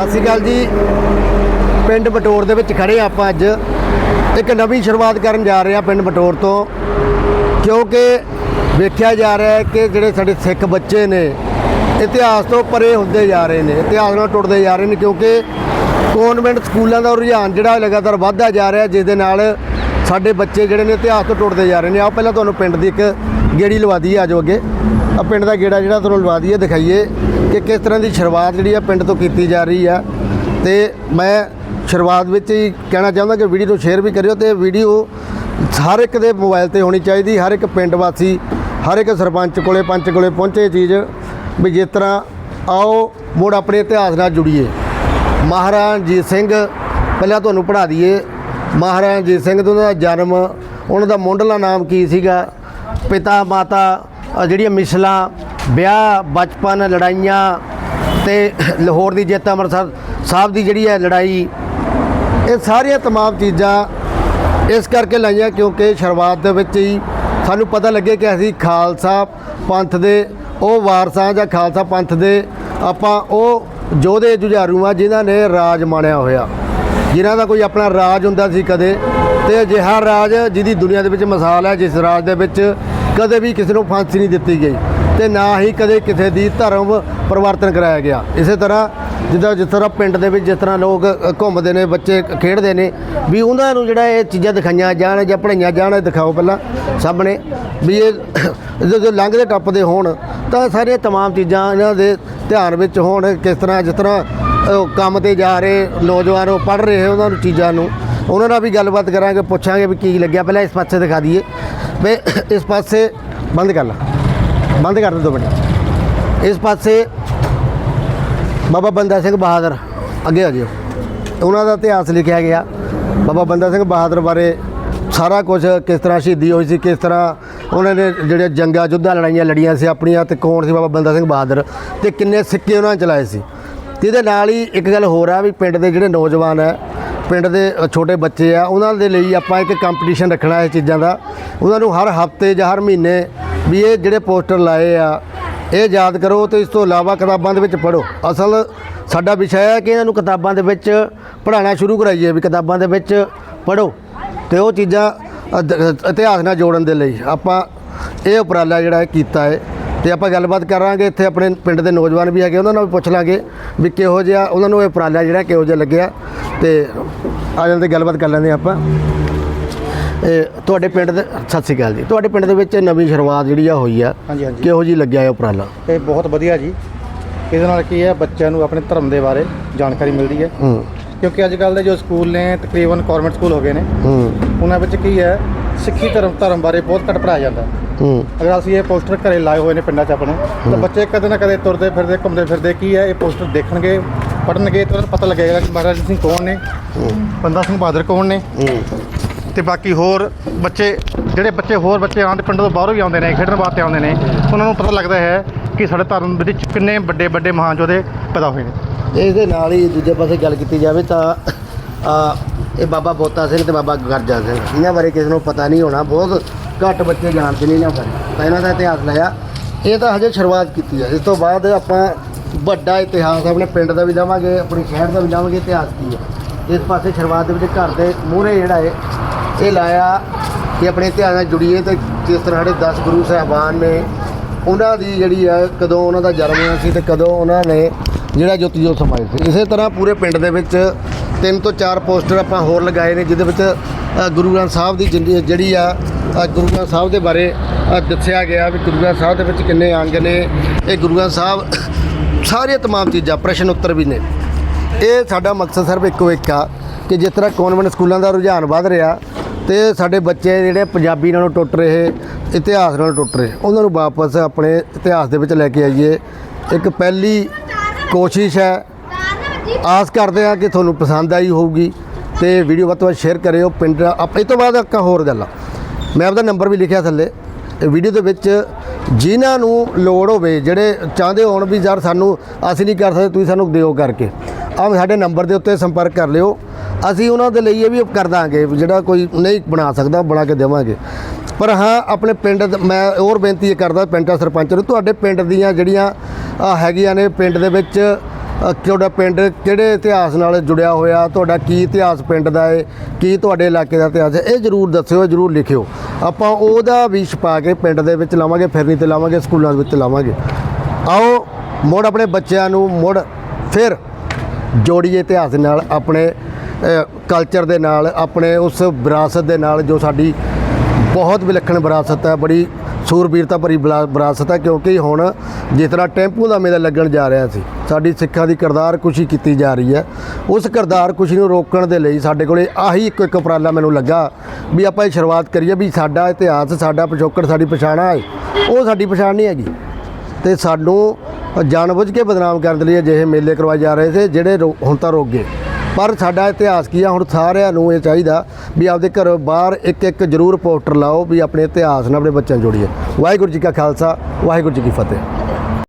ਸਤਿ ਸ਼੍ਰੀ ਅਕਾਲ ਜੀ। ਪਿੰਡ ਬਟੋਰ ਦੇ ਵਿੱਚ ਖੜੇ ਹਾਂ ਆਪਾਂ ਅੱਜ। ਇੱਕ ਨਵੀਂ ਸ਼ੁਰੂਆਤ ਕਰਨ ਜਾ ਰਹੇ ਹਾਂ ਪਿੰਡ ਬਟੋਰ ਤੋਂ। ਕਿਉਂਕਿ ਵੇਖਿਆ ਜਾ ਰਿਹਾ ਹੈ ਕਿ ਜਿਹੜੇ ਸਾਡੇ ਸਿੱਖ ਬੱਚੇ ਨੇ, ਇਤਿਹਾਸ ਤੋਂ ਪਰੇ ਹੁੰਦੇ ਜਾ ਰਹੇ ਨੇ, ਇਤਿਹਾਸ ਨਾਲ ਟੁੱਟਦੇ ਜਾ ਰਹੇ ਨੇ ਕਿਉਂਕਿ ਕਨਵੈਂਟ ਸਕੂਲਾਂ ਦਾ ਰੁਝਾਨ ਜਿਹੜਾ ਲਗਾਤਾਰ ਵੱਧਦਾ ਜਾ ਰਿਹਾ, ਜਿਸ ਦੇ ਨਾਲ ਸਾਡੇ ਬੱਚੇ ਜਿਹੜੇ ਨੇ ਇਤਿਹਾਸ ਤੋਂ ਟੁੱਟਦੇ ਜਾ ਰਹੇ ਨੇ। ਆਓ, ਪਹਿਲਾਂ ਤੁਹਾਨੂੰ ਪਿੰਡ ਦੀ ਇੱਕ ਗੇੜੀ ਲਵਾ ਦਈਏ ਆਜੋ ਅੱਗੇ। ਆ ਪਿੰਡ ਦਾ ਗੇੜਾ ਜਿਹੜਾ ਤੁਹਾਨੂੰ ਲਵਾ ਦਈਏ, ਦਿਖਾਈਏ ਕਿ ਕਿਸ ਤਰ੍ਹਾਂ ਦੀ ਸ਼ੁਰੂਆਤ ਜਿਹੜੀ ਆ ਪਿੰਡ ਤੋਂ ਕੀਤੀ ਜਾ ਰਹੀ ਆ। ਤੇ ਮੈਂ ਸ਼ੁਰੂਆਤ ਵਿੱਚ ਹੀ ਕਹਿਣਾ ਚਾਹੁੰਦਾ ਕਿ ਵੀਡੀਓ ਨੂੰ ਸ਼ੇਅਰ ਵੀ ਕਰਿਓ ਤੇ ਵੀਡੀਓ ਹਰ ਇੱਕ ਦੇ ਮੋਬਾਈਲ ਤੇ ਹੋਣੀ ਚਾਹੀਦੀ, ਹਰ ਇੱਕ ਪਿੰਡ ਵਾਸੀ, ਹਰ ਇੱਕ ਸਰਪੰਚ ਕੋਲੇ, ਪੰਚ ਕੋਲੇ ਪਹੁੰਚੇ ਚੀਜ਼ ਵੀ ਜਿਸ ਤਰ੍ਹਾਂ ਆਓ, ਮੋੜ ਆਪਣੇ ਇਤਿਹਾਸ ਨਾਲ ਜੁੜੀਏ। ਮਹਾਰਾਜਾ ਰਣਜੀਤ ਸਿੰਘ, ਪਹਿਲਾਂ ਤੁਹਾਨੂੰ ਪੜ੍ਹਾ ਦਈਏ। ਮਹਾਰਾਜਾ ਰਣਜੀਤ ਸਿੰਘ ਉਹਨਾਂ ਦਾ ਜਨਮ, ਉਹਨਾਂ ਦਾ ਮੁੰਡਲਾ ਨਾਮ ਕੀ ਸੀਗਾ? ਪਿਤਾ ਮਾਤਾ ਜਿਹੜੀਆਂ ਮਿਸਲਾਂ, ਵਿਆਹ, ਬਚਪਨ, ਲੜਾਈਆਂ ਤੇ ਲਾਹੌਰ ਦੀ ਜਿੱਤ, ਅੰਮ੍ਰਿਤਸਰ ਸਾਹਿਬ ਦੀ ਜਿਹੜੀ ਹੈ ਲੜਾਈ, ਇਹ ਸਾਰੀਆਂ ਤਮਾਮ ਚੀਜ਼ਾਂ ਇਸ ਕਰਕੇ ਲਾਈਆਂ ਕਿਉਂਕਿ ਸ਼ੁਰੂਆਤ ਦੇ ਵਿੱਚ ਹੀ ਸਾਨੂੰ ਪਤਾ ਲੱਗੇ ਕਿ ਅਸੀਂ ਖਾਲਸਾ ਪੰਥ ਦੇ, ਉਹ ਵਾਰਸਾਂ ਜਾਂ ਖਾਲਸਾ ਪੰਥ ਦੇ, ਆਪਾਂ ਉਹ ਯੋਧੇ ਜੁਝਾਰੂ ਆ ਜਿਨ੍ਹਾਂ ਨੇ ਰਾਜ ਮਾਣਿਆ ਹੋਇਆ। ਜਿਨ੍ਹਾਂ ਦਾ ਕੋਈ ਆਪਣਾ ਰਾਜ ਹੁੰਦਾ ਸੀ ਕਦੇ, ਤੇ ਅਜਿਹਾ ਰਾਜ ਜਿਹਦੀ ਦੁਨੀਆ ਦੇ ਵਿੱਚ ਮਿਸਾਲ ਹੈ, ਜਿਸ ਰਾਜ ਦੇ ਵਿੱਚ ਕਦੇ ਵੀ ਕਿਸੇ ਨੂੰ ਫਾਂਸੀ ਨਹੀਂ ਦਿੱਤੀ ਗਈ ਤੇ ਨਾ ਹੀ ਕਦੇ ਕਿਸੇ ਦੀ ਧਰਮ ਪਰਿਵਰਤਨ ਕਰਾਇਆ ਗਿਆ। ਇਸੇ ਤਰ੍ਹਾਂ ਜਿੱਦਾਂ ਜਿਸ ਤਰ੍ਹਾਂ ਪਿੰਡ ਦੇ ਵਿੱਚ ਜਿਸ ਤਰ੍ਹਾਂ ਲੋਕ ਘੁੰਮਦੇ ਨੇ, ਬੱਚੇ ਖੇਡਦੇ ਨੇ, ਵੀ ਉਹਨਾਂ ਨੂੰ ਜਿਹੜਾ ਇਹ ਚੀਜ਼ਾਂ ਦਿਖਾਈਆਂ ਜਾਣ ਜਾਂ ਪੜ੍ਹਾਈਆਂ ਜਾਣ ਦਿਖਾਓ ਪਹਿਲਾਂ ਸਾਹਮਣੇ, ਵੀ ਇਹ ਜਦੋਂ ਲੰਘਦੇ ਟੱਪਦੇ ਹੋਣ ਤਾਂ ਸਾਰੀਆਂ ਤਮਾਮ ਚੀਜ਼ਾਂ ਇਹਨਾਂ ਦੇ ਧਿਆਨ ਵਿੱਚ ਹੋਣ, ਕਿਸ ਤਰ੍ਹਾਂ ਜਿਸ ਤਰ੍ਹਾਂ ਕੰਮ ਤੇ ਜਾ ਰਹੇ ਨੌਜਵਾਨ ਉਹ ਪੜ੍ਹ ਰਹੇ ਉਹਨਾਂ ਨੂੰ ਚੀਜ਼ਾਂ ਨੂੰ। ਉਹਨਾਂ ਨਾਲ ਵੀ ਗੱਲਬਾਤ ਕਰਾਂਗੇ, ਪੁੱਛਾਂਗੇ ਵੀ ਕੀ ਲੱਗਿਆ, ਪਹਿਲਾਂ ਇਸ ਪਾਸੇ ਦਿਖਾ ਦਈਏ। ਵੀ, ਇਸ ਪਾਸੇ, ਬੰਦ ਕਰ ਲਾ। ਬੰਦ ਕਰ ਦੇ ਦੋ ਮਿੰਟ। ਇਸ ਪਾਸੇ ਬਾਬਾ ਬੰਦਾ ਸਿੰਘ ਬਹਾਦਰ, ਅੱਗੇ ਆ ਜਿਓ। ਉਹਨਾਂ ਦਾ ਇਤਿਹਾਸ ਲਿਖਿਆ ਗਿਆ। ਬਾਬਾ ਬੰਦਾ ਸਿੰਘ ਬਹਾਦਰ ਬਾਰੇ ਸਾਰਾ ਕੁਝ ਕਿਸ ਤਰ੍ਹਾਂ ਸ਼ਹੀਦੀ ਹੋਈ ਸੀ, ਕਿਸ ਤਰ੍ਹਾਂ ਉਹਨਾਂ ਨੇ ਜਿਹੜੇ ਜੰਗਾਂ, ਯੁੱਧਾਂ ਲੜਾਈਆਂ ਲੜੀਆਂ ਸੀ ਆਪਣੀਆਂ ਤੇ ਕੌਣ ਸੀ ਬਾਬਾ ਬੰਦਾ ਸਿੰਘ ਬਹਾਦਰ ਤੇ ਕਿੰਨੇ ਸਿੱਕੇ ਉਹਨਾਂ ਨੇ ਚਲਾਏ ਸੀ। ਤੇ ਇਹਦੇ ਨਾਲ ਹੀ ਇੱਕ ਗੱਲ ਹੋਰ ਆ ਵੀ ਪਿੰਡ ਦੇ ਜਿਹੜੇ ਨੌਜਵਾਨ ਹੈ ਪਿੰਡ ਦੇ ਛੋਟੇ ਬੱਚੇ ਆ, ਉਹਨਾਂ ਦੇ ਲਈ ਆਪਾਂ ਇੱਕ ਕੰਪੀਟੀਸ਼ਨ ਰੱਖਣਾ ਇਹ ਚੀਜ਼ਾਂ ਦਾ। ਉਹਨਾਂ ਨੂੰ ਹਰ ਹਫ਼ਤੇ ਜਾਂ ਹਰ ਮਹੀਨੇ ਵੀ ਇਹ ਜਿਹੜੇ ਪੋਸਟਰ ਲਾਏ ਆ, ਇਹ ਯਾਦ ਕਰੋ ਤੇ ਇਸ ਤੋਂ ਇਲਾਵਾ ਕਿਤਾਬਾਂ ਦੇ ਵਿੱਚ ਪੜ੍ਹੋ। ਅਸਲ ਸਾਡਾ ਵਿਸ਼ਾ ਹੈ ਕਿ ਇਹਨਾਂ ਨੂੰ ਕਿਤਾਬਾਂ ਦੇ ਵਿੱਚ ਪੜ੍ਹਾਉਣਾ ਸ਼ੁਰੂ ਕਰਾਈਏ, ਵੀ ਕਿਤਾਬਾਂ ਦੇ ਵਿੱਚ ਪੜ੍ਹੋ ਤੇ ਉਹ ਚੀਜ਼ਾਂ ਇਤਿਹਾਸ ਨਾਲ ਜੋੜਨ ਦੇ ਲਈ ਆਪਾਂ ਇਹ ਉਪਰਾਲਾ ਜਿਹੜਾ ਕੀਤਾ ਹੈ ਤੇ ਆਪਾਂ ਗੱਲਬਾਤ ਕਰਾਂਗੇ, ਇੱਥੇ ਆਪਣੇ ਪਿੰਡ ਦੇ ਨੌਜਵਾਨ ਵੀ ਹੈਗੇ, ਉਹਨਾਂ ਨਾਲ ਵੀ ਪੁੱਛ ਲਾਂਗੇ ਵੀ ਕਿਹੋ ਜਿਹਾ ਉਹਨਾਂ ਨੂੰ ਇਹ ਉਪਰਾਲਾ ਜਿਹੜਾ ਕਿਹੋ ਜਿਹਾ ਲੱਗਿਆ। ਤੇ ਆ ਜਾਂਦੇ ਗੱਲਬਾਤ ਕਰ ਲੈਂਦੇ ਆਪਾਂ। ਇਹ ਤੁਹਾਡੇ ਪਿੰਡ ਦੇ ਸਤਿ ਸ਼੍ਰੀ ਅਕਾਲ ਜੀ। ਤੁਹਾਡੇ ਪਿੰਡ ਦੇ ਵਿੱਚ ਨਵੀਂ ਸ਼ੁਰੂਆਤ ਜਿਹੜੀ ਆ ਹੋਈ ਆ। ਹਾਂਜੀ ਹਾਂਜੀ। ਕਿਹੋ ਜੀ ਲੱਗਿਆ ਇਹ ਉਪਰਾਲਾ? ਇਹ ਬਹੁਤ ਵਧੀਆ ਜੀ। ਇਹਦੇ ਨਾਲ ਕੀ ਹੈ ਬੱਚਿਆਂ ਨੂੰ ਆਪਣੇ ਧਰਮ ਦੇ ਬਾਰੇ ਜਾਣਕਾਰੀ ਮਿਲਦੀ ਹੈ। ਕਿਉਂਕਿ ਅੱਜ ਕੱਲ ਦੇ ਜੋ ਸਕੂਲ ਨੇ ਤਕਰੀਬਨ ਗਵਰਨਮੈਂਟ ਸਕੂਲ ਹੋ ਗਏ ਨੇ। ਉਹਨਾਂ ਵਿੱਚ ਕੀ ਹੈ ਸਿੱਖੀ ਧਰਮ ਧਰਮ ਬਾਰੇ ਬਹੁਤ ਘੱਟ ਪੜਾਇਆ ਜਾਂਦਾ। ਹੂੰ। ਅਗਰ ਅਸੀਂ ਇਹ ਪੋਸਟਰ ਘਰੇ ਲਾਏ ਹੋਏ ਨੇ ਪਿੰਡਾਂ 'ਚ ਆਪਣੇ ਤਾਂ ਬੱਚੇ ਕਦੇ ਨਾ ਕਦੇ ਤੁਰਦੇ ਫਿਰਦੇ ਘੁੰਮਦੇ ਫਿਰਦੇ ਕੀ ਹੈ ਇਹ ਪੋਸਟਰ ਦੇਖਣਗੇ। ਪੜਨਗੇ ਤਾਂ ਉਹਨਾਂ ਨੂੰ ਪਤਾ ਲੱਗੇਗਾ ਕਿ ਮਹਾਰਾਜਾ ਸਿੰਘ ਕੌਣ ਨੇ ਬੰਦਾ ਸਿੰਘ ਬਹਾਦਰ ਕੌਣ ਨੇ। ਤੇ ਬਾਕੀ ਹੋਰ ਬੱਚੇ ਜਿਹੜੇ ਬੱਚੇ ਹੋਰ ਬੱਚੇ ਆਉਂਦੇ ਪਿੰਡ ਤੋਂ ਬਾਹਰੋਂ ਵੀ ਆਉਂਦੇ ਨੇ ਖੇਡਣ ਵਾਸਤੇ ਆਉਂਦੇ ਨੇ ਉਹਨਾਂ ਨੂੰ ਪਤਾ ਲੱਗਦਾ ਹੈ ਕਿ ਸਾਡੇ ਧਰਮ ਵਿੱਚ ਕਿੰਨੇ ਵੱਡੇ ਵੱਡੇ ਮਹਾਨ ਯੋਧੇ ਪੈਦਾ ਹੋਏ ਨੇ। ਇਸ ਦੇ ਨਾਲ ਹੀ ਦੂਜੇ ਪਾਸੇ ਗੱਲ ਕੀਤੀ ਜਾਵੇ ਤਾਂ ਆ ਇਹ ਬਾਬਾ ਬੋਤਾ ਸਿੰਘ ਤੇ ਬਾਬਾ ਗਰਜਾ ਸਿੰਘ ਇਹਨਾਂ ਬਾਰੇ ਕਿਸੇ ਨੂੰ ਪਤਾ ਨਹੀਂ ਹੋਣਾ ਬਹੁਤ ਘੱਟ ਬੱਚੇ ਜਾਣਦੇ ਨੇ ਇਹਨਾਂ ਬਾਰੇ। ਤਾਂ ਇਹਨਾਂ ਦਾ ਇਤਿਹਾਸ ਲਿਆ ਇਹ ਤਾਂ ਹਜੇ ਸ਼ੁਰੂਆਤ ਕੀਤੀ ਹੈ। ਇਸ ਤੋਂ ਬਾਅਦ ਆਪਾਂ ਵੱਡਾ ਇਤਿਹਾਸ ਆਪਣੇ ਪਿੰਡ ਦਾ ਵੀ ਜਾਵਾਂਗੇ ਆਪਣੇ ਸ਼ਹਿਰ ਦਾ ਵੀ ਜਾਵਾਂਗੇ ਇਤਿਹਾਸ ਕੀ ਹੈ। ਇਸ ਪਾਸੇ ਸ਼ੁਰੂਆਤ ਦੇ ਵਿੱਚ ਘਰ ਦੇ ਮੂਹਰੇ ਜਿਹੜਾ ਹੈ, ਇਹ ਲਾਇਆ ਕਿ ਆਪਣੇ ਇਤਿਹਾਸ ਨਾਲ ਜੁੜੀਏ ਤੇ ਜਿਸ ਤਰ੍ਹਾਂ ਸਾਡੇ 10 ਗੁਰੂ ਸਾਹਿਬਾਨ ਨੇ, ਉਹਨਾਂ ਦੀ ਜਿਹੜੀ ਆ ਕਦੋਂ ਉਹਨਾਂ ਦਾ ਜਨਮ ਹੋਇਆ ਸੀ ਤੇ ਕਦੋਂ ਉਹਨਾਂ ਨੇ ਜਿਹੜਾ ਜੋਤੀ ਜੋਤ ਸਮਾਏ ਸੀ। ਇਸੇ ਤਰ੍ਹਾਂ ਪੂਰੇ ਪਿੰਡ ਦੇ ਵਿੱਚ ਤਿੰਨ ਤੋਂ ਚਾਰ ਪੋਸਟਰ ਆਪਾਂ ਹੋਰ ਲਗਾਏ ਨੇ, ਜਿਹਦੇ ਵਿੱਚ ਗੁਰੂ ਗ੍ਰੰਥ ਸਾਹਿਬ ਦੀ ਜਿੰਦੀ- ਜਿਹੜੀ ਆ ਗੁਰੂ ਗ੍ਰੰਥ ਸਾਹਿਬ ਦੇ ਬਾਰੇ ਦੱਸਿਆ ਗਿਆ ਵੀ ਗੁਰੂ ਗ੍ਰੰਥ ਸਾਹਿਬ ਦੇ ਵਿੱਚ ਕਿੰਨੇ ਅੰਗ ਨੇ। ਇਹ ਗੁਰੂ ਗ੍ਰੰਥ ਸਾਹਿਬ ਸਾਰੀਆਂ ਤਮਾਮ ਚੀਜ਼ਾਂ, ਪ੍ਰਸ਼ਨ ਉੱਤਰ ਵੀ ਨੇ। ਇਹ ਸਾਡਾ ਮਕਸਦ ਸਿਰਫ ਇੱਕੋ ਇੱਕ ਆ ਕਿ ਜਿਸ ਤਰ੍ਹਾਂ ਕਨਵੈਂਟ ਸਕੂਲਾਂ ਦਾ ਰੁਝਾਨ ਵੱਧ ਰਿਹਾ ਤੇ ਸਾਡੇ ਬੱਚੇ ਜਿਹੜੇ ਪੰਜਾਬੀ ਨਾਲੋਂ ਟੁੱਟ ਰਹੇ, ਇਤਿਹਾਸ ਨਾਲੋਂ ਟੁੱਟ ਰਹੇ, ਉਹਨਾਂ ਨੂੰ ਵਾਪਸ ਆਪਣੇ ਇਤਿਹਾਸ ਦੇ ਵਿੱਚ ਲੈ ਕੇ ਆਈਏ। ਇੱਕ ਪਹਿਲੀ ਕੋਸ਼ਿਸ਼ ਹੈ, ਆਸ ਕਰਦੇ ਹਾਂ ਕਿ ਤੁਹਾਨੂੰ ਪਸੰਦ ਆਈ ਹੋਊਗੀ ਤੇ ਵੀਡੀਓ ਵੱਧ ਤੋਂ ਵੱਧ ਸ਼ੇਅਰ ਕਰਿਓ। ਪਿੰਡ ਇਹ ਤੋਂ ਬਾਅਦ ਇੱਕ ਹੋਰ ਗੱਲ ਮੈਂ ਆਪਦਾ ਨੰਬਰ ਵੀ ਲਿਖਿਆ ਥੱਲੇ। ਵੀਡੀਓ ਦੇ ਵਿੱਚ ਜਿਨ੍ਹਾਂ ਨੂੰ ਲੋੜ ਹੋਵੇ, ਜਿਹੜੇ ਚਾਹੁੰਦੇ ਹੋਣ ਵੀ ਯਾਰ ਸਾਨੂੰ ਅਸੀਂ ਨਹੀਂ ਕਰ ਸਕਦੇ, ਤੁਸੀਂ ਸਾਨੂੰ ਦਿਓ ਕਰਕੇ। ਆਹ ਸਾਡੇ ਨੰਬਰ ਦੇ ਉੱਤੇ ਸੰਪਰਕ ਕਰ ਲਿਓ। ਅਸੀਂ ਉਹਨਾਂ ਦੇ ਲਈ ਇਹ ਵੀ ਕਰ ਦਾਂਗੇ, ਜਿਹੜਾ ਕੋਈ ਨਹੀਂ ਬਣਾ ਸਕਦਾ ਬਣਾ ਕੇ ਦੇਵਾਂਗੇ। ਪਰ ਹਾਂ, ਆਪਣੇ ਪਿੰਡ ਮੈਂ ਹੋਰ ਬੇਨਤੀ ਇਹ ਕਰਦਾ ਪਿੰਡ ਸਰਪੰਚ ਨੂੰ, ਤੁਹਾਡੇ ਪਿੰਡ ਦੀਆਂ ਜਿਹੜੀਆਂ ਹੈਗੀਆਂ ਨੇ, ਪਿੰਡ ਦੇ ਵਿੱਚ ਤੁਹਾਡਾ ਪਿੰਡ ਕਿਹੜੇ ਇਤਿਹਾਸ ਨਾਲ ਜੁੜਿਆ ਹੋਇਆ? ਤੁਹਾਡਾ ਕੀ ਇਤਿਹਾਸ ਪਿੰਡ ਦਾ ਹੈ ਕੀ ਤੁਹਾਡੇ ਇਲਾਕੇ ਦਾ ਇਤਿਹਾਸ ਹੈ ਇਹ ਜ਼ਰੂਰ ਦੱਸਿਓ, ਜ਼ਰੂਰ ਲਿਖਿਓ। ਆਪਾਂ ਉਹਦਾ ਵੀ ਛਪਾ ਕੇ ਪਿੰਡ ਦੇ ਵਿੱਚ ਲਾਵਾਂਗੇ, ਫਿਰਨੀ ਤੇ ਲਾਵਾਂਗੇ, ਸਕੂਲਾਂ ਦੇ ਵਿੱਚ ਲਾਵਾਂਗੇ। ਆਓ, ਮੁੜ ਆਪਣੇ ਬੱਚਿਆਂ ਨੂੰ ਮੁੜ ਫਿਰ ਜੋੜੀਏ ਇਤਿਹਾਸ ਦੇ ਨਾਲ ਆਪਣੇ ਕਲਚਰ ਦੇ ਨਾਲ, ਆਪਣੇ ਉਸ ਵਿਰਾਸਤ ਦੇ ਨਾਲ ਜੋ ਸਾਡੀ ਬਹੁਤ ਵਿਲੱਖਣ ਵਿਰਾਸਤ ਹੈ, ਬੜੀ ਸੂਰਬੀਰਤਾ ਭਰੀ ਵਿਲਾ- ਵਿਰਾਸਤ ਹੈ ਕਿਉਂਕਿ ਹੁਣ ਜਿਸ ਤਰ੍ਹਾਂ ਟੈਂਪੂ ਦਾ ਮੇਲਾ ਲੱਗਣ ਜਾ ਰਿਹਾ ਸੀ, ਸਾਡੀ ਸਿੱਖਾਂ ਦੀ ਕਰਤਾਰ ਕੁਸ਼ੀ ਕੀਤੀ ਜਾ ਰਹੀ ਹੈ। ਉਸ ਕਰਤਾਰ ਕੁਸ਼ੀ ਨੂੰ ਰੋਕਣ ਦੇ ਲਈ ਸਾਡੇ ਕੋਲੇ ਆਹੀ ਇੱਕ ਇੱਕ ਉਪਰਾਲਾ ਮੈਨੂੰ ਲੱਗਾ ਵੀ ਆਪਾਂ ਇਹ ਸ਼ੁਰੂਆਤ ਕਰੀਏ ਵੀ ਸਾਡਾ ਇਤਿਹਾਸ, ਸਾਡਾ ਪਿਛੋਕੜ, ਸਾਡੀ ਪਛਾਣਾ ਹੈ ਉਹ ਸਾਡੀ ਪਛਾਣ ਨਹੀਂ ਹੈਗੀ। ਤੇ ਸਾਨੂੰ ਜਾਣਬੁੱਝ ਕੇ ਬਦਨਾਮ ਕਰਨ ਦੇ ਲਈ ਅਜਿਹੇ ਮੇਲੇ ਕਰਵਾਏ ਜਾ ਰਹੇ ਸੀ, ਜਿਹੜੇ ਰੋ- ਹੁਣ ਤਾਂ ਰੁਕ ਗਏ। ਪਰ ਸਾਡਾ ਇਤਿਹਾਸ ਕੀ ਆ? ਹੁਣ ਸਾਰਿਆਂ ਨੂੰ ਇਹ ਚਾਹੀਦਾ ਵੀ ਆਪਦੇ ਘਰੋਂ ਬਾਹਰ ਇੱਕ ਇੱਕ ਜ਼ਰੂਰ ਪੋਸਟਰ ਲਾਓ ਵੀ ਆਪਣੇ ਇਤਿਹਾਸ ਨਾਲ ਆਪਣੇ ਬੱਚਿਆਂ ਨੂੰ ਜੋੜੀਏ। ਵਾਹਿਗੁਰੂ ਜੀ ਕਾ ਖਾਲਸਾ, ਵਾਹਿਗੁਰੂ ਜੀ ਕੀ ਫਤਿਹ।